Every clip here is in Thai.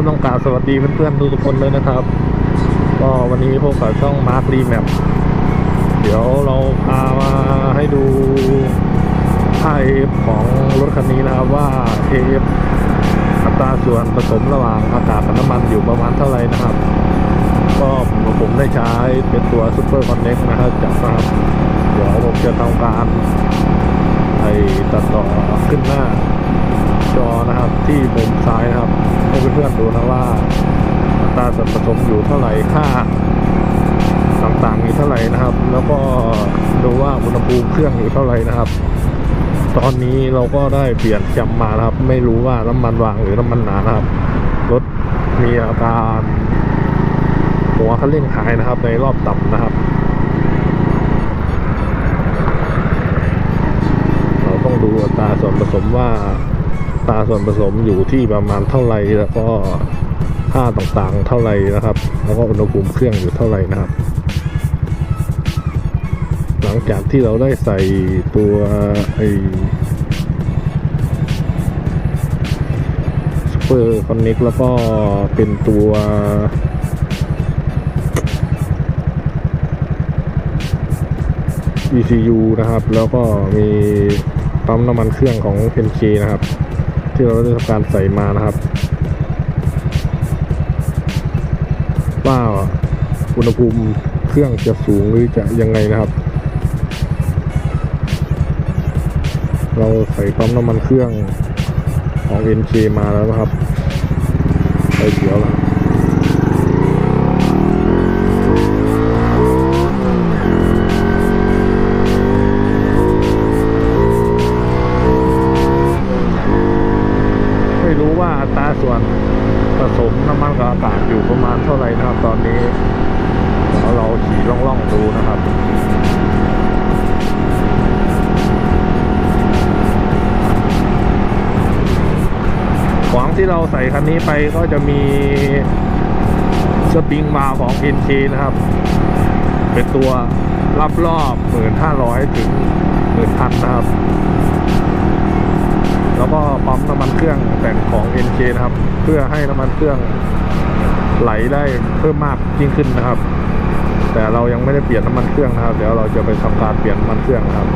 ก็ต้องการสวัสดีเพื่อนๆทุกคนเลยนะครับ ก็วันนี้พวกกับช่องมาร์ครีแมปเดี๋ยวเราพามาให้ดูค่าเอฟของรถคันนี้นะครับว่าเอฟอัตราส่วนผสมระหว่างอากาศกับน้ำมันอยู่ประมาณเท่าไหร่นะครับ ก็ผมได้ใช้เป็นตัวซูเปอร์คอนเน็กนะครับจับนะครับ เดี๋ยวผมจะทำการไอตัดต่อขึ้นหน้า จอนะครับที่มุมซ้ายนะครับ ให้เพื่อนๆดูนะว่าอัตราส่วนผสมอยู่เท่าไหร่ค่าต่างๆอยู่เท่าไหร่นะครับ แล้วก็ดูว่าอุณหภูมิเครื่องอยู่เท่าไหร่นะครับ ตอนนี้เราก็ได้เปลี่ยนจำมานะครับ ไม่รู้ว่าน้ำมันวางหรือน้ำมันหนานะครับรถมีอาการหัวคันเร่งหายนะครับ ในรอบต่ำนะครับ เราต้องดูอัตราส่วนผสมว่า ตราส่วนผสมอยู่ที่ประมาณเท่าไหร่แล้วก็ค่าต่างๆเท่าไหร่นะครับ แล้วก็อุณหภูมิเครื่องอยู่เท่าไหร่นะครับ หลังจากที่เราได้ใส่ตัวไอซูเปอร์คอนเน็กแล้วก็เป็นตัว ECU นะครับ แล้วก็มีปั๊มน้ำมันเครื่องของ NK นะครับ ที่เราได้ทำการใส่มานะครับว่าอุณหภูมิเครื่องจะสูงหรือจะยังไงนะครับ เราใส่ปั๊มน้ำมันเครื่องของ NK มาแล้วนะครับไปเขียวแล้ว เราใส่คันนี้ไปก็จะมีสปริงมาของ NK นะครับ เป็นตัวรับรอบ 1,500 ถึง 1,000 นะครับ แล้วก็ปั๊มน้ำมันเครื่องแต่งของ NK นะครับ เพื่อให้น้ำมันเครื่องไหลได้เพิ่มมากยิ่งขึ้นนะครับ แต่เรายังไม่ได้เปลี่ยนน้ำมันเครื่องนะครับ เดี๋ยวเราจะไปทำการเปลี่ยนน้ำมันเครื่องนะครับ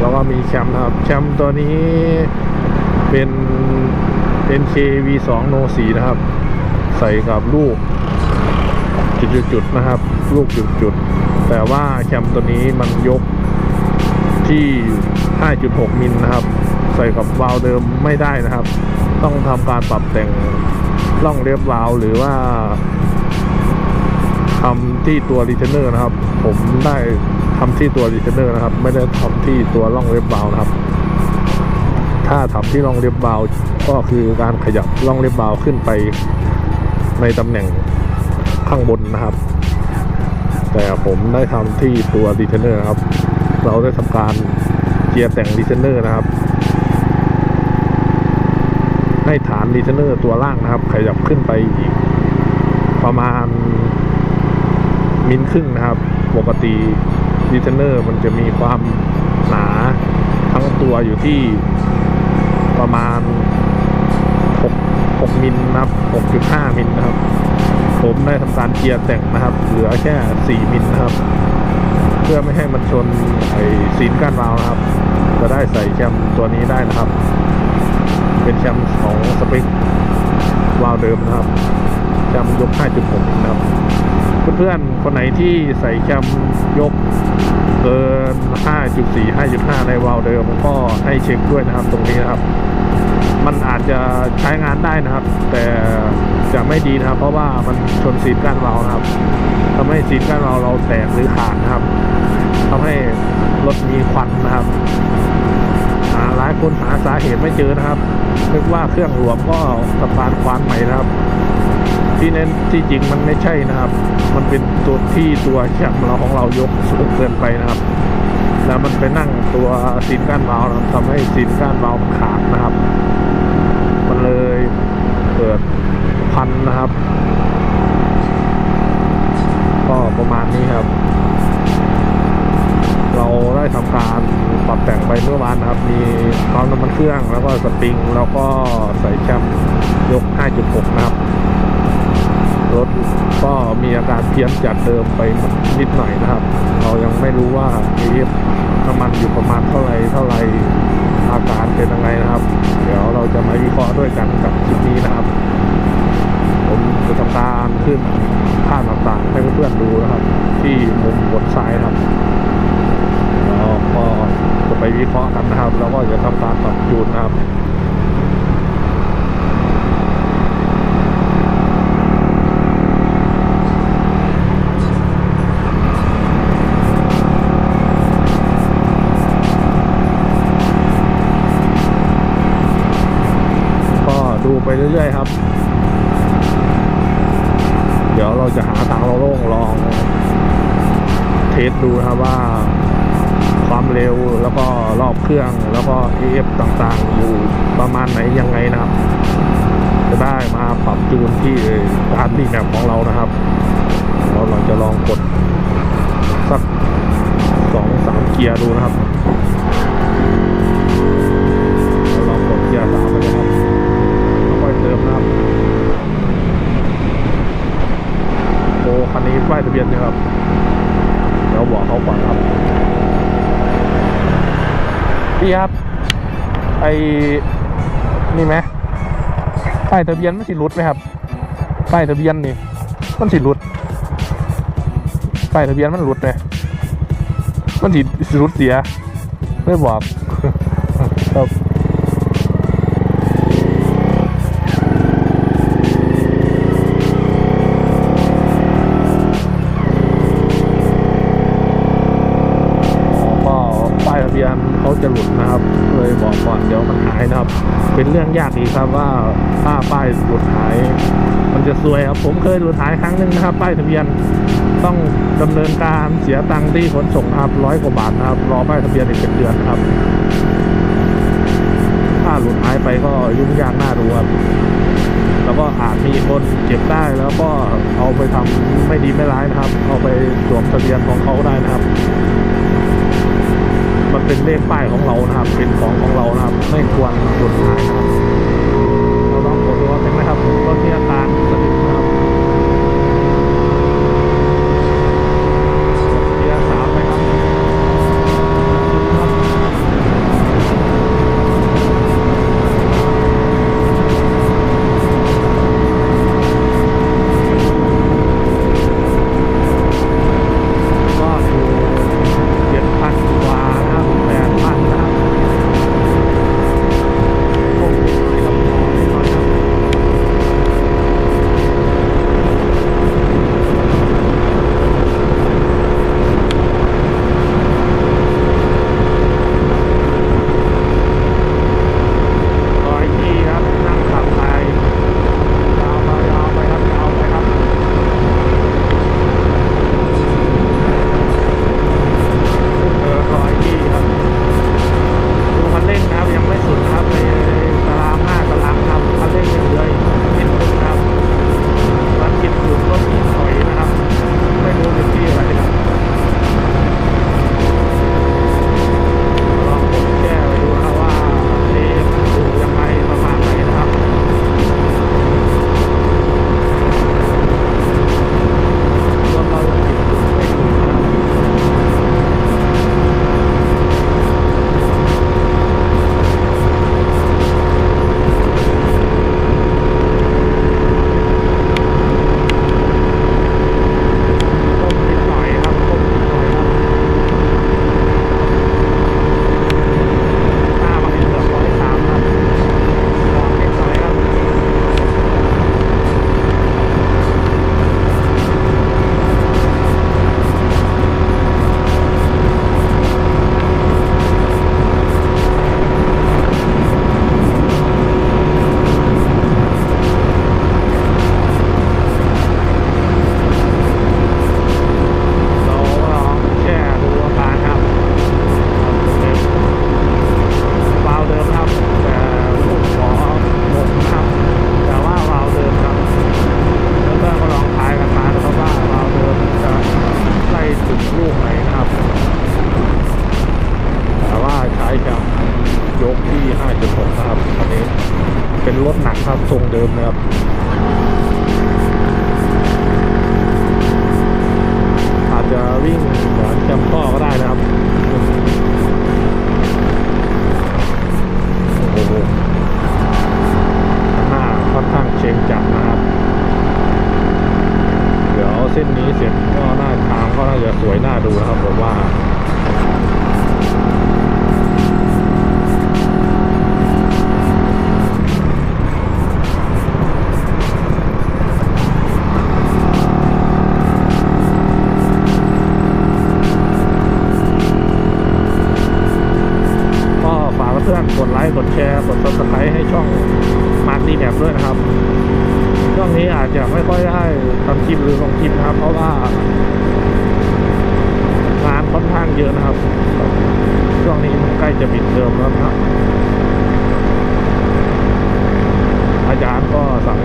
แล้วก็มีแชมป์นะครับ แชมป์ตัวนี้เป็น NK V2 No 4นะครับ ใส่กับลูกจุดๆนะครับ ลูกจุดๆแต่ว่าแชมตัวนี้มันยกที่ 5.6 มิลนะครับ ใส่กับวาล์วเดิมไม่ได้นะครับ ต้องทำการปรับแต่งร่องเรียบวาล์วหรือว่าทำที่ตัวรีเทนเนอร์นะครับ ผมได้ทำที่ตัวรีเทนเนอร์นะครับ ไม่ได้ทำที่ตัวร่องเรียบวาล์วนะครับ ถ้าทำที่ร่องเรียบาวก็คือการขยับร่องเรียบาวขึ้นไปในตำแหน่งข้างบนนะครับ แต่ผมได้ทำที่ตัวรีเทนเนอร์นะครับ เราได้ทำการเกียร์แต่งรีเทนเนอร์นะครับ ให้ฐานรีเทนเนอร์ตัวล่างนะครับ ขยับขึ้นไปอีกประมาณมิลครึ่งนะครับ ปกติรีเทนเนอร์มันจะมีความหนาทั้งตัวอยู่ที่ ประมาณ 6 6มิลนะครับ6.5มิลนะครับ ผมได้ทำการเกียร์แต่งนะครับ เหลือแค่ 4มิลนะครับ เพื่อไม่ให้มันชนไอ้ซีนก้านวาล์วนะครับ จะได้ใส่แคมตัวนี้ได้นะครับ เป็นแคมของสปริกวาล์วเดิมนะครับแคมยก 5.6มิลนะครับ เพื่อนๆคนไหนที่ใส่แคมยก เกิน 5.4 5.5 ในวาล์วเดิมก็ให้เช็คด้วยนะครับตรงนี้นะครับ มันอาจจะใช้งานได้นะครับ แต่จะไม่ดีนะครับ เพราะว่ามันชนซีนก้านวาล์วนะครับทำให้ซีนก้านวาล์วเราแตกหรือขาดนะครับทำให้รถมีควันนะครับหาหลายคนหาสาเหตุไม่เจอนะครับนึกว่าเครื่องหลวมก็สะพานควานใหม่นะครับ ที่เน้นที่จริงมันไม่ใช่นะครับ มันเป็นตัวที่ตัวแคมเราของเรายกสูงเกินไปนะครับแล้วมันไปนั่งตัวซีนก้านวาล์ทำให้ซีนก้านวาล์วมันขาดนะครับ มันเลยเกิดพันนะครับ ก็ประมาณนี้ครับ เราได้ทำการปรับแต่งไปเมื่อวานนะครับ มีความน้ำมันเครื่องแล้วก็สปริง แล้วก็ใส่แชมป์ยก 5.6 นะครับ รถก็มีอาการเพี้ยนจากเดิมไปนิดหน่อยนะครับ เรายังไม่รู้ว่า AF น้ำมันอยู่ประมาณเท่าไรเท่าไรอาการเป็นยังไงนะครับ เดี๋ยวเราจะมาวิเคราะห์ด้วยกันกับคลิปนี้นะครับ ผมจะทำการขึ้นภาพต่างๆให้เพื่อนๆดูนะครับ ที่มุมบนซ้ายนะครับแล้วก็จะไปวิเคราะห์กันนะครับ แล้วก็จะทำการปรับจูนนะครับ เรื่อยๆครับ เดี๋ยวเราจะหาทางเราโล่งลอง เทสดูนะครับว่าความเร็วแล้วก็รอบเครื่องแล้วก็ EF ต่างๆ อยู่ประมาณไหนยังไงนะครับ จะได้มาปรับจูนที่การรีแมปของเรานะครับเราเราจะลองกดสักสองสามเกียร์ดูนะครับ พี่ครับ ไอ้นี่ไหมป้ายทะเบียนมันสิรุดไหมครับป้ายทะเบียนนี่ มันสิรุดป้ายทะเบียนมันรุดไหมมันสิสิรุดเสียไม่บอก เดี๋ยวมันหายนะครับ เป็นเรื่องยากดีครับว่าถ้าป้ายหลุดหาย มันจะซวยครับ ผมเคยหลุดหายครั้งหนึ่งนะครับ ป้ายทะเบียนต้องดำเนินการเสียตังค์ที่ขนส่งครับร้อยกว่าบาทนะครับรอป้ายทะเบียนอีกเป็นเดือนครับ ถ้าหลุดหายไปก็ยุ่งยากน่าดูครับแล้วก็อาจมีคนเก็บได้แล้วก็เอาไปทำไม่ดีไม่ร้ายนะครับ เอาไปสวมทะเบียนของเขาได้นะครับ มันเป็นเลขป้ายของเรานะครับ เป็นของของเรานะครับ ไม่ควรหลุดหายนะครับ ครัทรงเดิมนะครับอาจจะวิ่งเหมือนจำข้อก็ได้นะครับโอ้โหหน้าค่อนข้างเชงจัดนะครับ เดี๋ยวเส้นนี้เสร็จก็หน้าทางก็น่าจะสวยน่าดูนะครับผมว่า กดไลค์กดแชร์กดซับสไครต์ให้ช่องมาร์คดีแอบด้วยนะครับ ช่องนี้อาจจะไม่ค่อยได้ทำคลิปหรือลงคลิปนะครับ เพราะว่างานค่อนข้างเยอะนะครับ ช่วงนี้มันใกล้จะปิดเทอมแล้วครับ อาจารย์ก็สั่ง